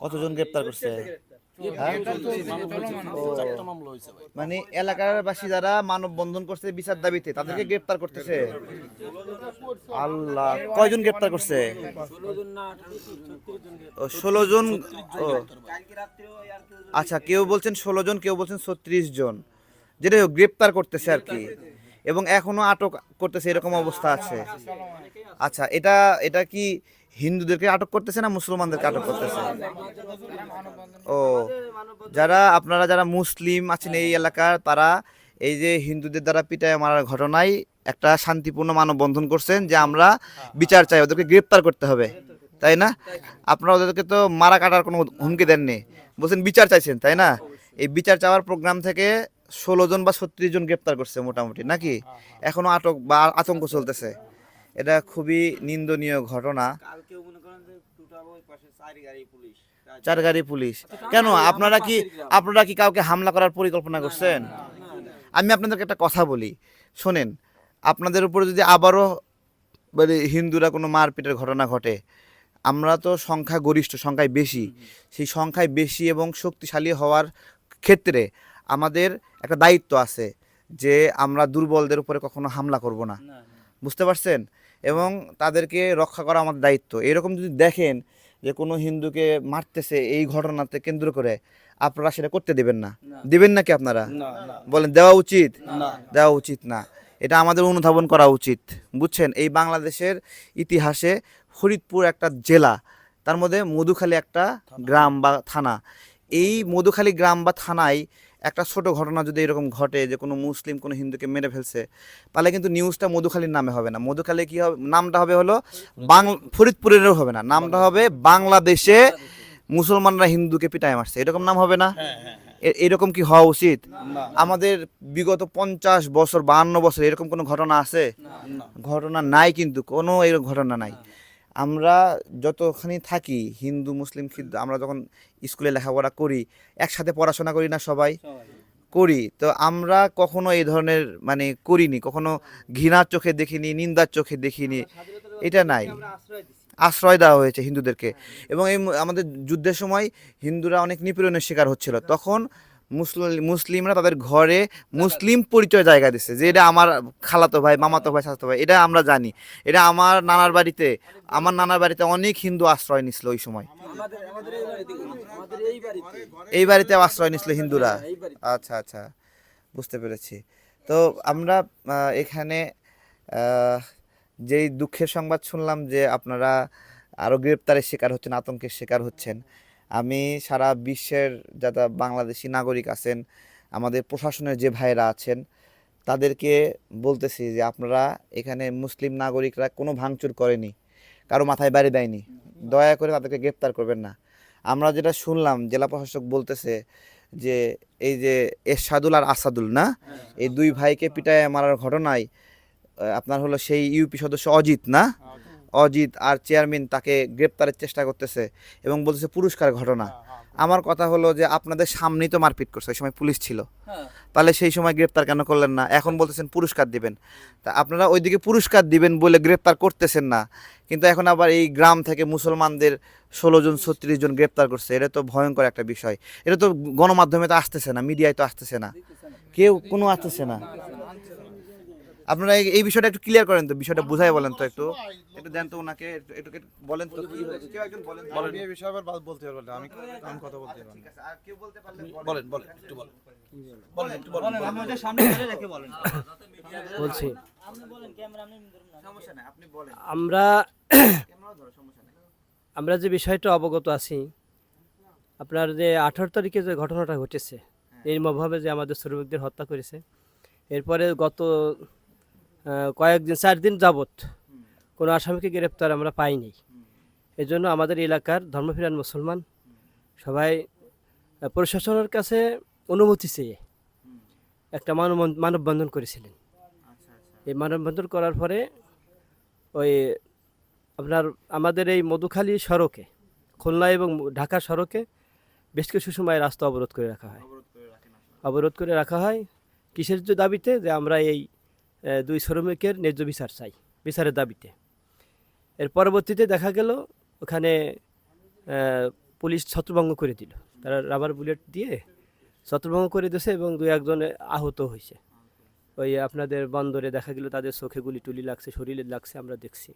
কতজন গ্রেপ্তার করছে? হ্যাঁ? মানে এলাকার বাসী যারা মানববন্ধন করছে বিচার দাবিতে, তাদেরকে গ্রেপ্তার করতেছে? আল্লাহ, কয়জন গ্রেপ্তার করছে? ষোলো জন আচ্ছা কেউ বলছেন ষোলো জন, কেউ বলছেন ছত্রিশ জন। যেটা গ্রেপ্তার করতেছে আর কি। এবং এখনও আটক করতেছে, এরকম অবস্থা আছে। আচ্ছা এটা এটা কি হিন্দুদেরকে আটক করতেছে না মুসলমানদেরকে আটক করতেছে? ও, যারা আপনারা যারা মুসলিম আছেন এই এলাকার, তারা এই যে হিন্দুদের দ্বারা পিটায় মারার ঘটনায় একটা শান্তিপূর্ণ মানববন্ধন করছেন যে আমরা বিচার চাই, ওদেরকে গ্রেপ্তার করতে হবে। তাই না? আপনারা ওদেরকে তো মারা কাটার কোনো হুমকি দেননি। বলছেন বিচার চাইছেন, তাই না? এই বিচার চাওয়ার প্রোগ্রাম থেকে ষোলো জন বা ছত্রিশ জন গ্রেপ্তার করছে মোটামুটি, নাকি? এখনও আটক বা আতঙ্ক চলতেছে। এটা খুবই নিন্দনীয় ঘটনা। চারি চার গাড়ি পুলিশ। কেন? আপনারা কি আপনারা কি কাউকে হামলা করার পরিকল্পনা করছেন? আমি আপনাদেরকে একটা কথা বলি। শোনেন আপনাদের উপরে যদি আবারও মানে হিন্দুরা কোনো মারপিটের ঘটনা ঘটে আমরা তো সংখ্যা গরিষ্ঠ সংখ্যায় বেশি। সেই সংখ্যায় বেশি এবং শক্তিশালী হওয়ার ক্ষেত্রে আমাদের একটা দায়িত্ব আছে যে আমরা দুর্বলদের উপরে কখনো হামলা করব না। বুঝতে পারছেন? এবং তাদেরকে রক্ষা করা আমাদের দায়িত্ব। এরকম যদি দেখেন যে কোনো হিন্দুকে মারতেছে এই ঘটনাতে কেন্দ্র করে আপনারা সেটা করতে দেবেন না। দেবেন নাকি আপনারা? বলেন দেওয়া উচিত? দেওয়া উচিত না। এটা আমাদের অনুধাবন করা উচিত। বুঝছেন? এই বাংলাদেশের ইতিহাসে ফরিদপুর একটা জেলা তার মধ্যে মধুখালী একটা গ্রাম বা থানা। এই মধুখালী গ্রাম বা থানায় একটা ছোট ঘটনা যদি এরকম ঘটে যে কোনো মুসলিম কোনো হিন্দুকে মেরে ফেলছে তাহলে কিন্তু নিউজটা মধুখালীর নামে হবে না। মধুখালী কি হবে? নামটা হবে হলো বাংলা ফরিদপুরেরও হবে না। নামটা হবে বাংলাদেশে মুসলমানরা হিন্দুকে পিটায় মারছে। এরকম নাম হবে না? এরকম কি হওয়া উচিত? আমাদের বিগত পঞ্চাশ বছর বাহান্ন বছর এরকম কোনো ঘটনা আছে? ঘটনা নাই কিন্তু কোনো এরকম ঘটনা নাই। আমরা যতখানি থাকি হিন্দু মুসলিম আমরা যখন স্কুলে লেখাপড়া করি একসাথে পড়াশোনা করি না সবাই করি। তো আমরা কখনো এই ধরনের মানে করিনি কখনো ঘৃণার চোখে দেখিনি নিন্দার চোখে দেখিনি। এটা নাই। আশ্রয় দেওয়া হয়েছে হিন্দুদেরকে। এবং এই আমাদের যুদ্ধের সময় হিন্দুরা অনেক নিপীড়নের শিকার হচ্ছিল। তখন মুসলিম মুসলিমরা তাদের ঘরে মুসলিম পরিচয় জায়গা দিচ্ছে যে এটা আমার খালাতো ভাই মামাতো ভাই চাচাতো ভাই এটা আমরা জানি। এটা আমার নানার বাড়িতে আমার নানার বাড়িতে অনেক হিন্দু আশ্রয় নিছিল ওই সময়। এই বাড়িতে আশ্রয় নিছিল হিন্দুরা। আচ্ছা আচ্ছা বুঝতে পেরেছি। তো আমরা এখানে যেই দুঃখের সংবাদ শুনলাম যে আপনারা আরও গ্রেপ্তারের শিকার হচ্ছেন আতঙ্কের শিকার হচ্ছেন আমি সারা বিশ্বের যারা বাংলাদেশি নাগরিক আছেন, আমাদের প্রশাসনের যে ভাইরা আছেন, তাদেরকে বলতেছি যে আপনারা এখানে মুসলিম নাগরিকরা কোনো ভাঙচুর করেনি, কারও মাথায় বাড়ি দেয়নি। দয়া করে তাদেরকে গ্রেপ্তার করবেন না। আমরা যেটা শুনলাম, জেলা প্রশাসক বলতেছে যে এই যে এরশাদুল আর আসাদুল না? এই দুই ভাইকে পিটায় মারার ঘটনায় আপনার হলো সেই ইউপি সদস্য অজিত না? অজিত আর চেয়ারম্যান তাকে গ্রেপ্তারের চেষ্টা করতেছে এবং বলতেছে পুরস্কার ঘটনা। আমার কথা হলো যে আপনাদের সামনেই তো মারপিট করছে ওই সময় পুলিশ ছিল। তাহলে সেই সময় গ্রেপ্তার কেন করলেন না? এখন বলতেছেন পুরস্কার দিবেন। তা আপনারা ওইদিকে পুরস্কার দিবেন বলে গ্রেপ্তার করতেছেন না। কিন্তু এখন আবার এই গ্রাম থেকে মুসলমানদের ষোলো জন ছত্রিশ জন গ্রেপ্তার করছে। এটা তো ভয়ঙ্কর একটা বিষয়। এটা তো গণমাধ্যমে তো আসতেছে না মিডিয়ায় তো আসতেছে না। কেউ কোনো আসতেছে না। আপনারা এই- এই বিষয়টা একটু ক্লিয়ার করেন তো বিষয়টা বুঝাই বলেন তো একটু। একটু দেন তো ওনাকে একটু- একটু একটু বলেন তো কি হয়েছে? কেউ একজন বলেন। আমি এই বিষয়ে আবার বলতে পারব না আমি আমি কথা বলতে পারব ঠিক আছে আর কেউ বলতে পারলে বলেন। বলেন একটু বলেন। বলছি। সমস্যা নাই আপনি বলেন। আমরা ক্যামেরা ধরো সমস্যা নাই। আমরা যে বিষয়টা অবগত আছি আপনার যে আঠারো তারিখে যে ঘটনাটা ঘটেছে নির্মমভাবে যে আমাদের শ্রমিকদের হত্যা করেছে এরপরে গত কয়েকদিন চার দিন যাবৎ কোনো আসামিকে গ্রেপ্তার আমরা পাইনি এই জন্য আমাদের এলাকার ধর্মফিরান মুসলমান সবাই প্রশাসনের কাছে অনুমতি চেয়ে একটা মানব মানববন্ধন করেছিলেন। এই মানববন্ধন করার পরে ওই আপনার আমাদের এই মধুখালী সড়কে খুলনা এবং ঢাকা সড়কে বেশ কিছু সময় রাস্তা অবরোধ করে রাখা হয়। অবরোধ করে রাখা হয়। কিসের যে দাবিতে যে আমরা এই দুই শ্রমিকের ন্যায্য বিচার চাই, বিচারের দাবিতে। এর পরবর্তীতে দেখা গেল, ওখানে পুলিশ ছত্রভঙ্গ করে দিল। তারা রাবার বুলেট দিয়ে ছত্রভঙ্গ করে দিয়েছে এবং দু একজন আহত হয়েছে। ওই আপনাদের বন্দরে দেখা গেল, তাদের চোখে গুলি টুলি লাগছে, শরীরে লাগছে, আমরা দেখছি।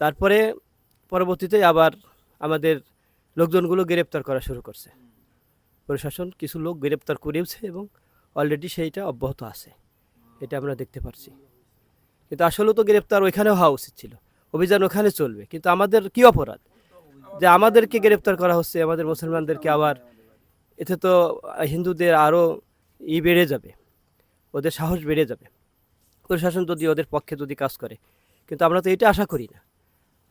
তারপরে পরবর্তীতে আবার আমাদের লোকজনগুলো গ্রেপ্তার করা শুরু করছে। প্রশাসন কিছু লোক গ্রেপ্তার করেওছে এবং অলরেডি সেইটা অব্যাহত আছে। এটা আমরা দেখতে পারছি। কিন্তু আসলে তো গ্রেপ্তার ওইখানেও হওয়া উচিত ছিল। অভিযান ওখানে চলবে। কিন্তু আমাদের কি অপরাধ? যে আমাদেরকে গ্রেপ্তার করা হচ্ছে, আমাদের মুসলমানদেরকে আবার এতে তো হিন্দুদের আরও ই বেড়ে যাবে। ওদের সাহস বেড়ে যাবে। প্রশাসন যদি ওদের পক্ষে যদি কাজ করে। কিন্তু আমরা তো এটা আশা করি না।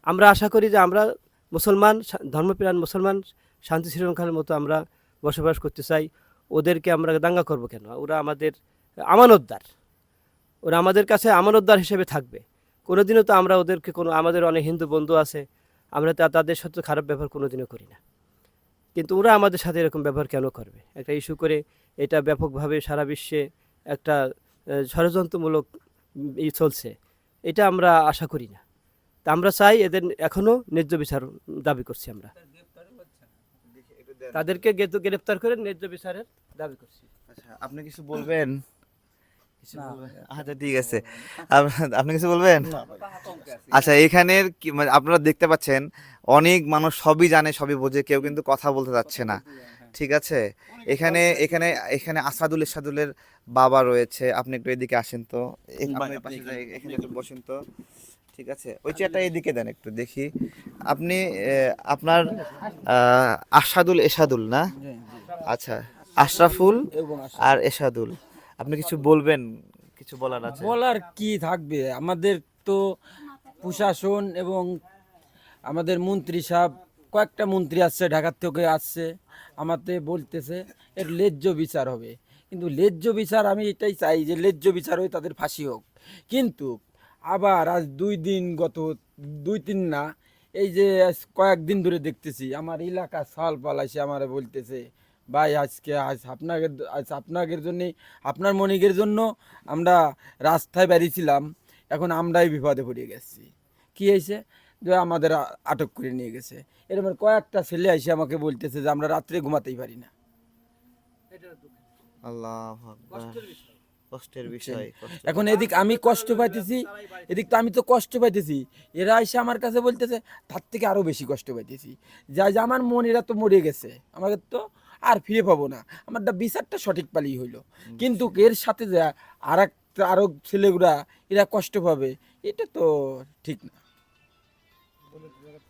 আমরা আশা করি যে আমরা মুসলমান ধর্মপ্রাণ মুসলমান শান্তি শৃঙ্খলার মতো আমরা বসবাস করতে চাই। ওদেরকে আমরা দাঙ্গা করব কেন? ওরা আমাদের আমানতদার। ওরা আমাদের কাছে আমানতদার হিসেবে থাকবে। কোনোদিনও তো আমরা ওদেরকে কোনো, আমাদের অনেক হিন্দু বন্ধু আছে, আমরা তা, তাদের সাথে খারাপ ব্যবহার কোনোদিনও করি না। কিন্তু ওরা আমাদের সাথে এরকম ব্যবহার কেন করবে? একটা ইস্যু করে এটা ব্যাপকভাবে সারা বিশ্বে একটা ষড়যন্ত্রমূলক ই চলছে। এটা আমরা আশা করি না। তা আমরা চাই এদের এখনও ন্যায্য বিচার দাবি করছি আমরা। তাদেরকে গ্রেপ্তার করে ন্যায্য বিচারের দাবি করছি। আচ্ছা আপনি কিছু বলবেন? আচ্ছা ঠিক আছে। আপনি কিছু বলবেন? আচ্ছা এখানের কি মানে আপনারা দেখতে পাচ্ছেন অনেক মানুষ সবই জানে সবই বোঝে কেউ কিন্তু কথা বলতে যাচ্ছে না ঠিক আছে? এখানে এখানে এখানে আসাদুল ইসাদুলের বাবা রয়েছে। আপনি একটু এদিকে আসেন তো। এখানে একটু বসেন তো। ঠিক আছে? ওই চেয়ারটা এদিকে দেন একটু দেখি। আপনি আপনার আহ, আসাদুল এসাদুল না? আচ্ছা আশরাফুল আর এসাদুল আপনি কিছু বলবেন? কিছু বলার আছে? বলার কি থাকবে? আমাদের তো প্রশাসন এবং আমাদের মন্ত্রী সাহেব, কয়েকটা মন্ত্রী আসছে, ঢাকার থেকে আসছে আমাদের বলতেছে, এর ন্যায্য বিচার হবে। কিন্তু ন্যায্য বিচার আমি এটাই চাই যে ন্যায্য বিচার হয়ে তাদের ফাঁসি হোক। কিন্তু আবার আজ দুই দিন গত, দুই তিন না, এই যে কয়েকদিন ধরে দেখতেছি, আমার এলাকা সাল পাল এসে আমার বলতেছে ভাই আজকে আজ আপনাদের আজ আপনাদের জন্য আপনার মনিকের জন্য আমরা রাস্তায় বেরিয়েছিলাম। এখন আমরাই বিপদে পড়ে গেছি। কি হয়েছে? যে আমাদের আটক করে নিয়ে গেছে। এরকম কয়েকটা ছেলে এসে আমাকে বলতেছে যে আমরা রাত্রে ঘুমাতেই পারি না। আল্লাহ কষ্টের বিষয়। এখন এদিক আমি কষ্ট পাইতেছি এদিক তো আমি তো কষ্ট পাইতেছি। এরা এসে আমার কাছে বলতেছে তার থেকে আরও বেশি কষ্ট পাইতেছি। যা যে আমার মন এরা তো মরে গেছে। আমাকে তো আর ফিরে পাবো না। আমারটা বিচারটা সঠিক পালিয়ে হইল। কিন্তু এর সাথে যা আর আরও ছেলেগুলা এরা কষ্ট পাবে এটা তো ঠিক না।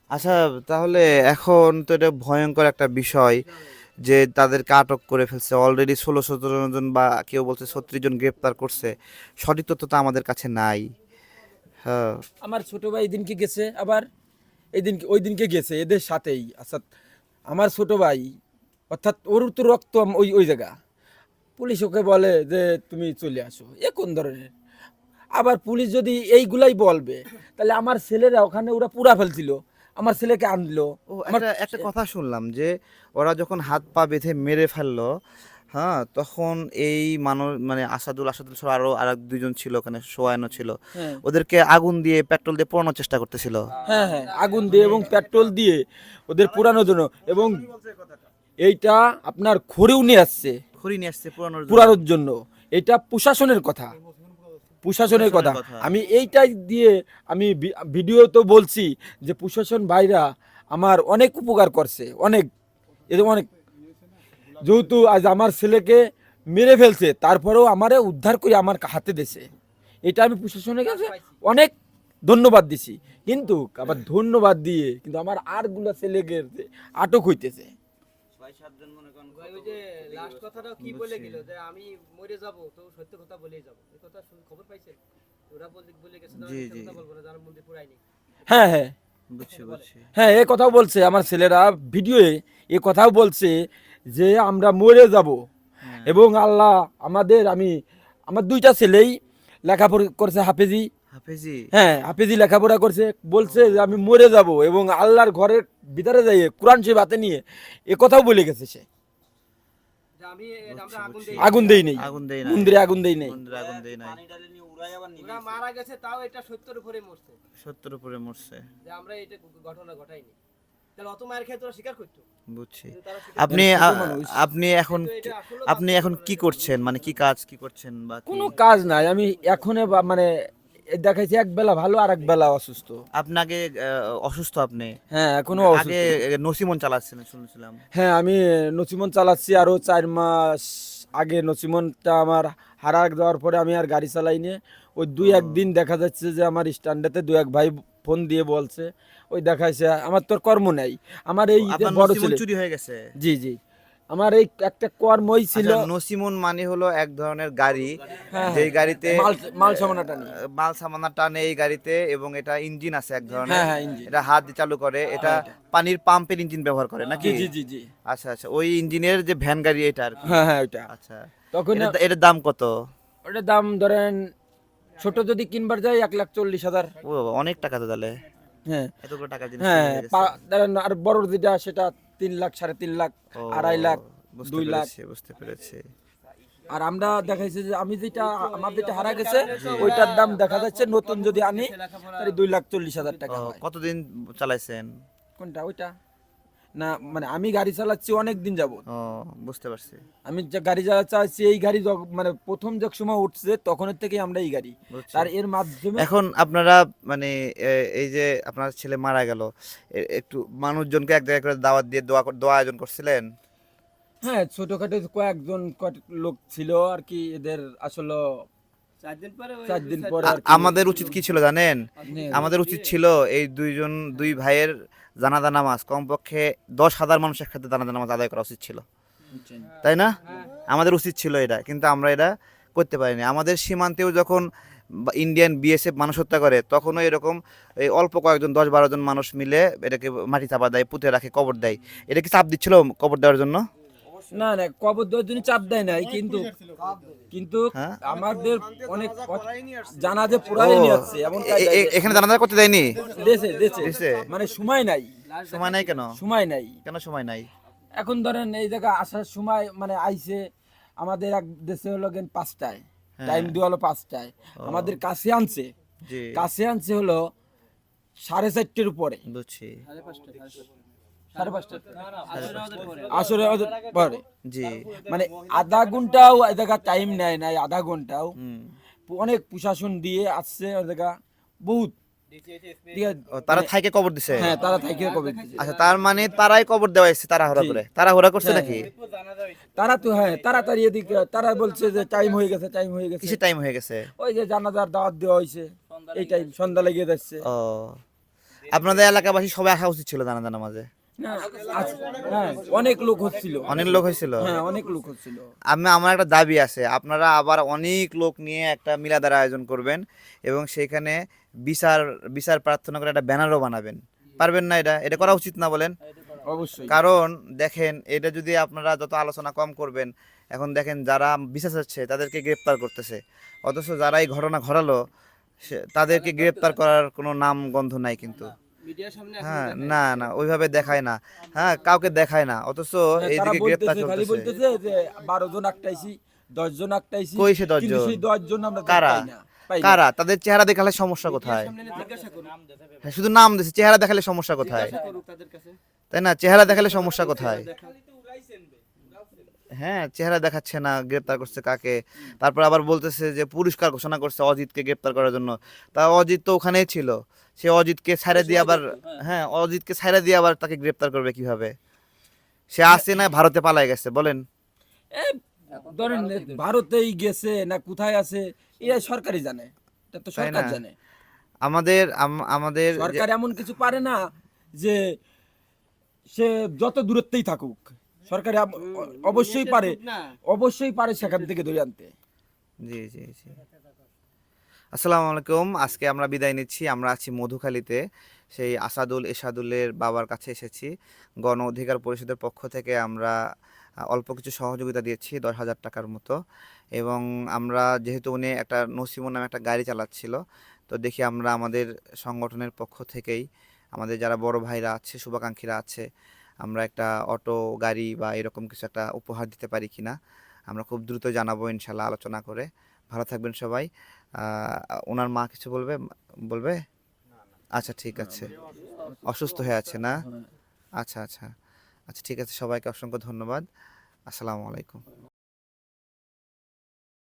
আচ্ছা তাহলে এখন তো এটা ভয়ঙ্কর একটা বিষয় যে তাদেরকে আটক করে ফেলছে। অলরেডি ষোলো সতেরো জন বা কেউ বলছে ছত্রিশ জন গ্রেপ্তার করছে। সঠিক তথ্য তো আমাদের কাছে নাই। হ্যাঁ। আমার ছোট ভাই দিনকে গেছে আবার এই দিন ওই দিনকে গেছে এদের সাথেই। অর্থাৎ আমার ছোট ভাই অর্থাৎ ওর তো রক্ত ওই ওই জায়গা। পুলিশ ওকে বলে যে তুমি চলে আসো। এ কোন ধরনের? আবার পুলিশ যদি এইগুলাই বলবে তাহলে আমার ছেলেরা ওখানে ওরা পুরা ফেলছিল। আমার ছেলেকে আনলো। একটা কথা শুনলাম যে ওরা যখন হাত পা বেঁধে মেরে ফেলল হ্যাঁ তখন এই মানুষ মানে আসাদুল আসাদুল সহ আরও আর দুজন ছিল ওখানে সোয়ানো ছিল। হ্যাঁ। ওদেরকে আগুন দিয়ে পেট্রোল দিয়ে পোড়ানোর চেষ্টা করতেছিল। হ্যাঁ হ্যাঁ আগুন দিয়ে এবং পেট্রোল দিয়ে ওদের পুরানোর জন্য এবং এইটা আপনার খড়েও নিয়ে আসছে। খড়ি নিয়ে আসছে পুরানোর জন্য। এটা প্রশাসনের কথা। প্রশাসনের কথা। আমি এইটাই দিয়ে আমি ভিডিও তো বলছি যে প্রশাসন ভাইরা আমার অনেক উপকার করছে। অনেক। এরকম অনেক। যেহেতু আজ আমার ছেলেকে মেরে ফেলছে তারপরেও আমারে উদ্ধার করে আমার হাতে দিছে এটা আমি প্রশাসনের কাছে অনেক ধন্যবাদ দিছি। কিন্তু আবার ধন্যবাদ দিয়ে কিন্তু আমার আরগুলো ছেলেকে আটক হইতেছে। ছয় সাতজন মনে করেন ওই যে লাস্ট কথাটা কি বলে গেল যে আমি মরে যাব তো সত্য কথা বলেই যাব। এই কথা শুন- খবর পাইছেন ওরা বলে বলে গেছে কথা বলব না যারা মন্দির পুরায়নি হ্যাঁ হ্যাঁ। বুঝছি বুঝছি। হ্যাঁ এ কথাও বলছে আমার ছেলেরা ভিডিওয়ে এ কথাও বলছে যে আমরা মরে যাব। এবং আল্লাহ আমাদের আমি আমার দুইটা ছেলেই লেখাপড়া করছে হাফেজি। হ্যাঁ হাফেজি লেখাপড়া করছে বলছে যে আমি মরে যাব এবং আল্লাহর ঘরের ভিতরে যাইয়ে কোরআন শরীফ হাতে নিয়ে এ কথাও বলে গেছে সে। যে আমি আমরা আগুন দেই নেই। আগুন দেই না মন্দিরে আগুন দেই নেই। মারা গেছে তাও এটা উপরে মরছে। সত্তর উপরে মরছে। আমরা এটা ঘটনা ঘটাইনি। আপনি। আপনি এখন কি- আপনি এখন কি করছেন? মানে কি কাজ কি করছেন বা? কোনো কাজ নাই। আমি এখনে মানে দেখাইছি এক বেলা ভালো আর এক বেলা অসুস্থ। আপনাকে অসুস্থ আপনি? হ্যাঁ এখনও আগে নসিমন চালাচ্ছেন শুনছিলাম। হ্যাঁ আমি নসিমন চালাচ্ছি আরও চার মাস আগে। নসিমনটা আমার হারা যাওয়ার পরে আমি আর গাড়ি চালাই নিয়ে ওই দুই একদিন দেখা যাচ্ছে যে আমার স্ট্যান্ডেতে দু এক ভাই ফোন দিয়ে বলছে ওই দেখাইছে আমার তোর কর্ম নাই। আমার এই বড় চুরি হয়ে গেছে? জি জি। আমার এই একটা কর্মই ছিল আচ্ছা, নসিমন মানে হলো এক ধরনের গাড়ি। হ্যাঁ, যেই গাড়িতে মাল নিয়ে আহ, মাল সামানা টানে এই গাড়িতে এবং এটা ইঞ্জিন আছে এক ধরনের। হ্যাঁ হ্যাঁ এটা হাত দিয়ে চালু করে। এটা পানির পাম্পের ইঞ্জিন ব্যবহার করে নাকি? জি জি জি আচ্ছা আচ্ছা ওই ইঞ্জিনের যে ভ্যান গাড়ি এটা আর হ্যাঁ হ্যাঁ ওইটা। আচ্ছা। তখন এটা- এটার দাম কত? ওটার দাম ধরেন ছোট যদি কিনবার যায় এক লাখ চল্লিশ হাজার। অনেক টাকা তো তাহলে। হ্যাঁ। এতগুলো জিনিস হ্যাঁ আর বড় যেটা সেটা তিন লাখ সাড়ে তিন লাখ আড়াই লাখ দুই লাখ। বুঝতে পেরেছি। আর আমরা দেখাইছি যে আমি যেটা আমার যেটা হারা গেছে ওইটার দাম দেখা যাচ্ছে নতুন যদি আনি তাহলে দুই লাখ চল্লিশ হাজার টাকা কতদিন চালাইছেন? কোনটা ওইটা? না মানে আমি গাড়ি চালাচ্ছি অনেক দিন যাব ও বুঝতে পারছি। আমি যে গাড়ি চালাচ্ছি এই গাড়ি মানে প্রথম যে সময় উঠছে তখনের থেকে আমরা এই গাড়ি। আর এর মাধ্যমে এখন আপনারা মানে এই যে আপনার ছেলে মারা গেল একটু মানুষজনকে এক জায়গায় করে দাওয়াত দিয়ে দোয়া দোয়া আয়োজন করছিলেন? হ্যাঁ ছোটখাটো কয়েকজন কয়েক লোক ছিল আর কি এদের আসলে আমাদের উচিত কি ছিল জানেন? আমাদের উচিত ছিল এই দুইজন দুই ভাইয়ের জানাজা নামাজ, কমপক্ষে দশ হাজার মানুষের ক্ষেত্রে জানাজা নামাজ আদায় করা উচিত ছিল। তাই না? আমাদের উচিত ছিল এটা, কিন্তু আমরা এটা করতে পারিনি। আমাদের সীমান্তেও যখন ইন্ডিয়ান বিএসএফ মানুষ হত্যা করে, তখনও এরকম এই অল্প কয়েকজন, দশ বারো জন মানুষ মিলে এটাকে মাটি চাপা দেয়, পুঁতে রাখে, কবর দেয়। এটা কি চাপ দিচ্ছিল কবর দেওয়ার জন্য? না না কবর দেওয়ার জন্য চাপ দেয় নাই কিন্তু কিন্তু হ্যাঁ? আমাদের অনেক জানা যে পুরাই নিয়ে আসছে এমন এখানে জানাজা করতে দেয়নি? দেশে দেশে? মানে সময় নাই। সময় নাই কেন? সময় নাই। কেন সময় নাই? এখন ধরেন এই জায়গা আসার সময় মানে আইছে আমাদের এক দেশে হলো গেন পাঁচটায়। হ্যাঁ। টাইম দেওয়া হলো পাঁচটায়। আমাদের কাছে আনছে। জি। কাছে আনছে হলো সাড়ে চারটের উপরে। বুঝছি। সাড়ে পাঁচটা আসলে পরে। জি। মানে আধা ঘন্টাও এই টাইম নেয় নাই আধা ঘন্টাও। অনেক প্রশাসন দিয়ে আসছে ওই বহুত। তারা থাইকে কবর দিছে? হ্যাঁ তারা থাকে কবে দিছে। আচ্ছা তার মানে তারাই কবর দেওয়া হয়েছে তাড়াহুড়া করে। তাড়াহুড়া করছে হ্যাঁ। নাকি? তারা তো হ্যাঁ তাড়াতাড়ি এদিকে তারা বলছে যে টাইম হয়ে গেছে টাইম হয়ে গেছে। কিসে টাইম হয়ে গেছে? ওই যে জানাজার দাওয়াত দেওয়া হয়েছে। এই টাইম সন্ধ্যা লেগে যাচ্ছে। ও। আপনাদের এলাকাবাসী সবাই আসা উচিত ছিল জানাজা নামাজে? অনেক লোক হচ্ছিল। অনেক লোক হয়েছিল হ্যাঁ অনেক লোক হচ্ছিল। আমি আমার একটা দাবি আছে আপনারা আবার অনেক লোক নিয়ে একটা মিলাদার আয়োজন করবেন এবং সেখানে বিচার বিচার প্রার্থনা করে একটা ব্যানারও বানাবেন। পারবেন না এটা? এটা করা উচিত না বলেন? অবশ্যই। কারণ দেখেন এটা যদি আপনারা যত আলোচনা কম করবেন এখন দেখেন যারা বিশ্বাস হচ্ছে তাদেরকে গ্রেপ্তার করতেছে। অথচ যারা এই ঘটনা ঘটালো সে- তাদেরকে গ্রেপ্তার করার কোনো নাম গন্ধ নাই কিন্তু। হ্যাঁ না না ওইভাবে দেখায় না। হ্যাঁ কাউকে দেখায় না অথচ হ্যাঁ, এইদিকে গ্রেপ্তার খালি চলতেছে। বলতেছে যে বারো জন আটটাইছি দশ জন আটটাইছি কই সে 10 জন? সেই দশ জন আমরা কারা? কারা? তাদের চেহারা দেখালে সমস্যা কোথায়? হ্যাঁ, শুধু নাম দিছে চেহারা দেখালে সমস্যা কোথায়? করুক তাদের কাছে। তাই না? চেহারা দেখালে সমস্যা কোথায়? হ্যাঁ চেহারা দেখাচ্ছে না গ্রেপ্তার করছে কাকে? তারপর আবার বলতেছে যে পুরস্কার ঘোষণা করছে অজিতকে গ্রেপ্তার করার জন্য। তা অজিত তো ওখানেই ছিল। সে অজিতকে ছাইড়ে দিয়ে আবার হ্যাঁ অজিতকে ছাইড়ে দিয়ে আবার তাকে গ্রেপ্তার করবে কীভাবে? সে আসছে না ভারতে পালায় গেছে বলেন। ধরেন ভারতেই গেছে না কোথায় আছে এটা সরকারই জানে এটা তো সরকার জানে। আমাদের আমাদের সরকার এমন কিছু পারে না যে সে যত দূরত্বেই থাকুক সরকার অবশ্যই পারে অবশ্যই পারে সেখান থেকে ধরে আনতে। জি জি জি। আসসালামু আলাইকুম আজকে আমরা বিদায় নিচ্ছি। আমরা আছি মধুখালীতে। সেই আসাদুল এসাদুলের বাবার কাছে এসেছি। গণ অধিকার পরিষদের পক্ষ থেকে আমরা অল্প কিছু সহযোগিতা দিয়েছি দশ হাজার টাকার মতো। এবং আমরা যেহেতু উনি একটা নসিমন নামে একটা গাড়ি চালাচ্ছিল তো দেখি আমরা আমাদের সংগঠনের পক্ষ থেকেই আমাদের যারা বড় ভাইরা আছে শুভাকাঙ্ক্ষীরা আছে আমরা একটা অটো, গাড়ি বা এরকম কিছু একটা উপহার দিতে পারি কি না আমরা খুব দ্রুত জানাব ইনশাল্লাহ আলোচনা করে। ভালো থাকবেন সবাই। ওনার মা কিছু বলবে? বলবে? আচ্ছা ঠিক আছে। অসুস্থ হয়ে আছে না? আচ্ছা আচ্ছা। আচ্ছা ঠিক আছে। সবাইকে অসংখ্য ধন্যবাদ। আসসালামু আলাইকুম।